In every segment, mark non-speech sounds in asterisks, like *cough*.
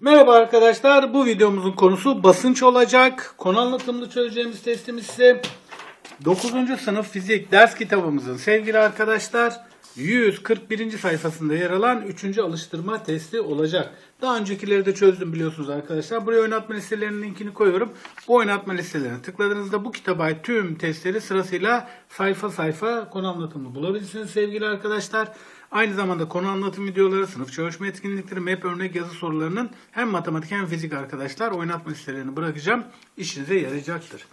Merhaba arkadaşlar. Bu videomuzun konusu basınç olacak. Konu anlatımını çözeceğimiz testimiz ise 9. sınıf fizik ders kitabımızın sevgili arkadaşlar 141. sayfasında yer alan 3. alıştırma testi olacak. Daha öncekileri de çözdüm biliyorsunuz arkadaşlar. Buraya oynatma listelerinin linkini koyuyorum. Bu oynatma listelerine tıkladığınızda bu kitaba ait tüm testleri sırasıyla sayfa sayfa konu anlatımını bulabilirsiniz sevgili arkadaşlar. Aynı zamanda konu anlatım videoları, sınıf çalışma etkinlikleri, map örnek yazı sorularının hem matematik hem fizik arkadaşlar oynatma listelerini bırakacağım. İşinize yarayacaktır.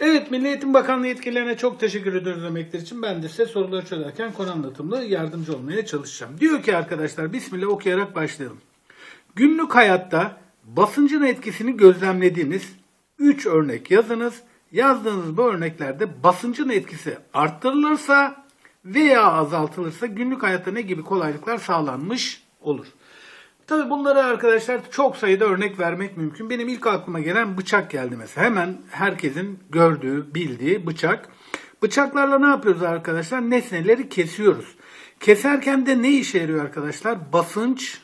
Evet Milli Eğitim Bakanlığı yetkililerine çok teşekkür ediyoruz emekler için. Ben de size soruları çözerken konu anlatımlı yardımcı olmaya çalışacağım. Diyor ki arkadaşlar Bismillah okuyarak başlayalım. Günlük hayatta basıncın etkisini gözlemlediğiniz 3 örnek yazınız. Yazdığınız bu örneklerde basıncın etkisi arttırılırsa veya azaltılırsa günlük hayatta ne gibi kolaylıklar sağlanmış olur. Tabii bunlara arkadaşlar çok sayıda örnek vermek mümkün. Benim ilk aklıma gelen bıçak geldi mesela. Hemen herkesin gördüğü, bildiği bıçak. Bıçaklarla ne yapıyoruz arkadaşlar? Nesneleri kesiyoruz. Keserken de ne işe yarıyor arkadaşlar? Basınç,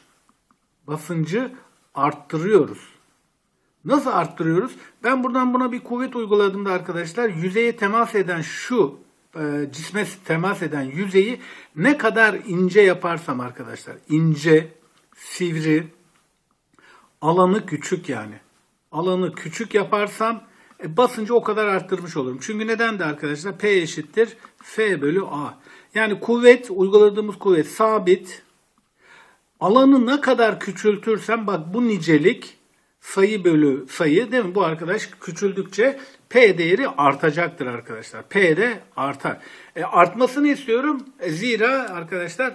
basıncı arttırıyoruz. Nasıl arttırıyoruz? Ben buradan buna bir kuvvet uyguladığımda arkadaşlar yüzeye temas eden şu e, cisme temas eden yüzeyi ne kadar ince yaparsam arkadaşlar ince, sivri, alanı küçük yani. Alanı küçük yaparsam e, basıncı o kadar arttırmış olurum. Çünkü neden de arkadaşlar P eşittir F bölü A. Yani kuvvet, uyguladığımız kuvvet sabit. Alanı ne kadar küçültürsem bak bu nicelik sayı bölü sayı değil mi? Bu arkadaş küçüldükçe P değeri artacaktır arkadaşlar. P de artar. E, artmasını istiyorum. E, zira arkadaşlar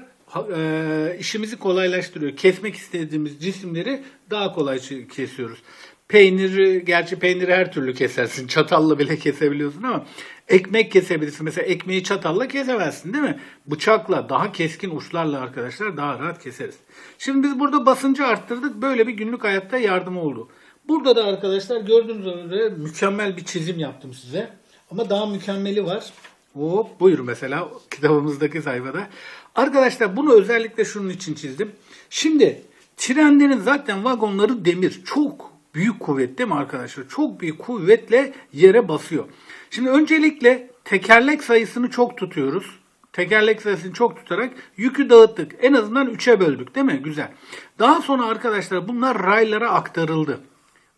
e, işimizi kolaylaştırıyor. Kesmek istediğimiz cisimleri daha kolay kesiyoruz. Peyniri, gerçi peyniri her türlü kesersin. Çatalla bile *laughs* kesebiliyorsun ama ekmek kesebilirsin. Mesela ekmeği çatalla kesemezsin değil mi? Bıçakla, daha keskin uçlarla arkadaşlar daha rahat keseriz. Şimdi biz burada basıncı arttırdık. Böyle bir günlük hayatta yardım oldu. Burada da arkadaşlar gördüğünüz üzere mükemmel bir çizim yaptım size. Ama daha mükemmeli var. Hop buyur mesela kitabımızdaki sayfada. Arkadaşlar bunu özellikle şunun için çizdim. Şimdi trenlerin zaten vagonları demir. Çok büyük kuvvet değil mi arkadaşlar? Çok büyük kuvvetle yere basıyor. Şimdi öncelikle tekerlek sayısını çok tutuyoruz. Tekerlek sayısını çok tutarak yükü dağıttık. En azından 3'e böldük değil mi? Güzel. Daha sonra arkadaşlar bunlar raylara aktarıldı.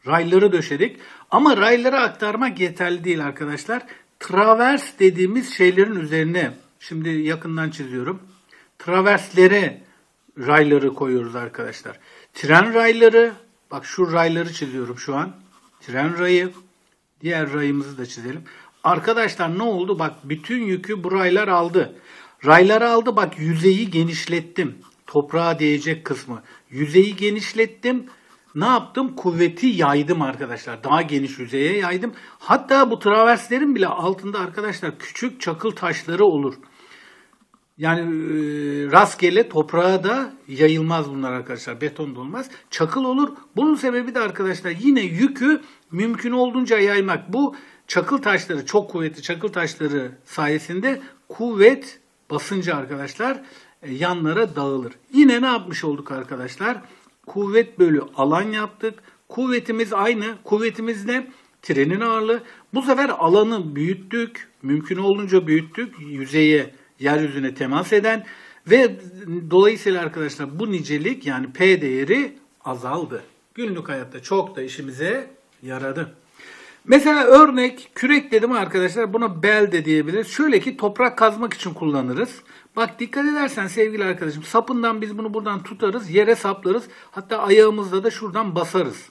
Rayları döşedik. Ama raylara aktarmak yeterli değil arkadaşlar. Travers dediğimiz şeylerin üzerine şimdi yakından çiziyorum. Traverslere rayları koyuyoruz arkadaşlar. Tren rayları, bak şu rayları çiziyorum şu an. Tren rayı, diğer rayımızı da çizelim. Arkadaşlar ne oldu? Bak bütün yükü bu raylar aldı. Raylar aldı bak yüzeyi genişlettim. Toprağa değecek kısmı. Yüzeyi genişlettim. Ne yaptım? Kuvveti yaydım arkadaşlar. Daha geniş yüzeye yaydım. Hatta bu traverslerin bile altında arkadaşlar küçük çakıl taşları olur. Yani e, rastgele toprağa da yayılmaz bunlar arkadaşlar. Beton da olmaz. Çakıl olur. Bunun sebebi de arkadaşlar yine yükü mümkün olduğunca yaymak. Bu çakıl taşları, çok kuvvetli çakıl taşları sayesinde kuvvet basıncı arkadaşlar e, yanlara dağılır. Yine ne yapmış olduk arkadaşlar? Kuvvet bölü alan yaptık. Kuvvetimiz aynı. Kuvvetimiz ne? Trenin ağırlığı. Bu sefer alanı büyüttük. Mümkün olduğunca büyüttük. Yüzeye, yeryüzüne temas eden ve dolayısıyla arkadaşlar bu nicelik yani P değeri azaldı. Günlük hayatta çok da işimize yaradı. Mesela örnek kürek dedim arkadaşlar buna bel de diyebiliriz. Şöyle ki toprak kazmak için kullanırız. Bak dikkat edersen sevgili arkadaşım sapından biz bunu buradan tutarız yere saplarız. Hatta ayağımızla da şuradan basarız.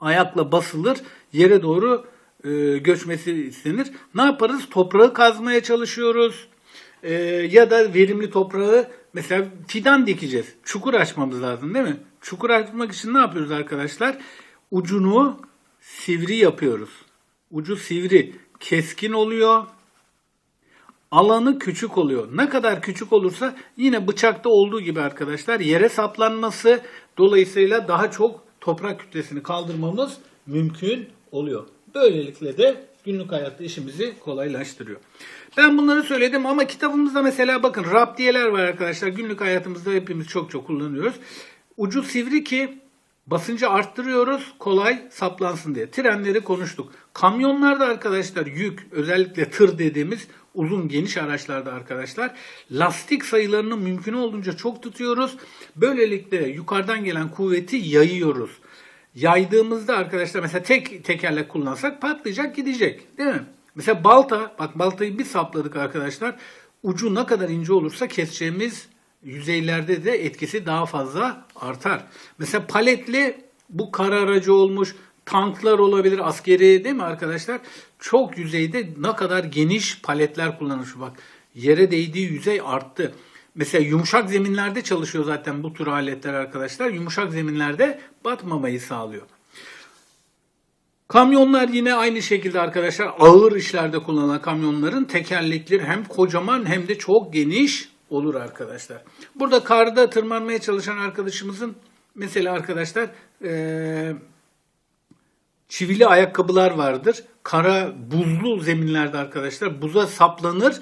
Ayakla basılır yere doğru e, göçmesi istenir. Ne yaparız? Toprağı kazmaya çalışıyoruz. E, ya da verimli toprağı mesela fidan dikeceğiz. Çukur açmamız lazım değil mi? Çukur açmak için ne yapıyoruz arkadaşlar? Ucunu sivri yapıyoruz. Ucu sivri, keskin oluyor. Alanı küçük oluyor. Ne kadar küçük olursa yine bıçakta olduğu gibi arkadaşlar yere saplanması dolayısıyla daha çok toprak kütlesini kaldırmamız mümkün oluyor. Böylelikle de günlük hayatta işimizi kolaylaştırıyor. Ben bunları söyledim ama kitabımızda mesela bakın raptiyeler var arkadaşlar. Günlük hayatımızda hepimiz çok çok kullanıyoruz. Ucu sivri ki Basıncı arttırıyoruz kolay saplansın diye. Trenleri konuştuk. Kamyonlarda arkadaşlar yük özellikle tır dediğimiz uzun geniş araçlarda arkadaşlar lastik sayılarını mümkün olduğunca çok tutuyoruz. Böylelikle yukarıdan gelen kuvveti yayıyoruz. Yaydığımızda arkadaşlar mesela tek tekerlek kullansak patlayacak gidecek değil mi? Mesela balta bak baltayı bir sapladık arkadaşlar. Ucu ne kadar ince olursa keseceğimiz yüzeylerde de etkisi daha fazla artar. Mesela paletli bu kara aracı olmuş tanklar olabilir askeri değil mi arkadaşlar? Çok yüzeyde ne kadar geniş paletler kullanılmış bak. Yere değdiği yüzey arttı. Mesela yumuşak zeminlerde çalışıyor zaten bu tür aletler arkadaşlar. Yumuşak zeminlerde batmamayı sağlıyor. Kamyonlar yine aynı şekilde arkadaşlar ağır işlerde kullanılan kamyonların tekerlekleri hem kocaman hem de çok geniş olur arkadaşlar. Burada karda tırmanmaya çalışan arkadaşımızın mesela arkadaşlar eee, çivili ayakkabılar vardır. Kara buzlu zeminlerde arkadaşlar buza saplanır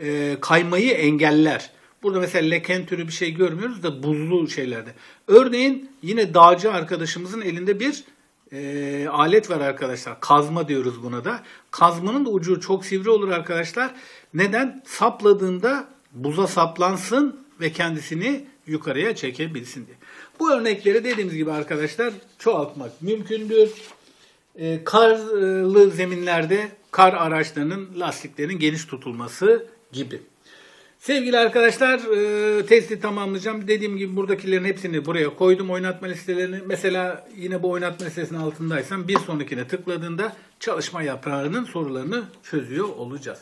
eee, kaymayı engeller. Burada mesela leken türü bir şey görmüyoruz da buzlu şeylerde. Örneğin yine dağcı arkadaşımızın elinde bir e, alet var arkadaşlar. Kazma diyoruz buna da. Kazmanın da ucu çok sivri olur arkadaşlar. Neden? Sapladığında buza saplansın ve kendisini yukarıya çekebilsin diye. Bu örnekleri dediğimiz gibi arkadaşlar çoğaltmak mümkündür. E, karlı zeminlerde kar araçlarının lastiklerinin geniş tutulması gibi. Sevgili arkadaşlar e, testi tamamlayacağım. Dediğim gibi buradakilerin hepsini buraya koydum oynatma listelerini. Mesela yine bu oynatma listesinin altındaysan bir sonrakine tıkladığında çalışma yaprağının sorularını çözüyor olacağız.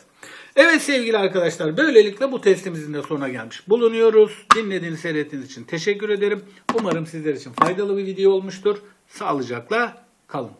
Evet sevgili arkadaşlar böylelikle bu testimizin de sonuna gelmiş bulunuyoruz. Dinlediğiniz seyrettiğiniz için teşekkür ederim. Umarım sizler için faydalı bir video olmuştur. Sağlıcakla kalın.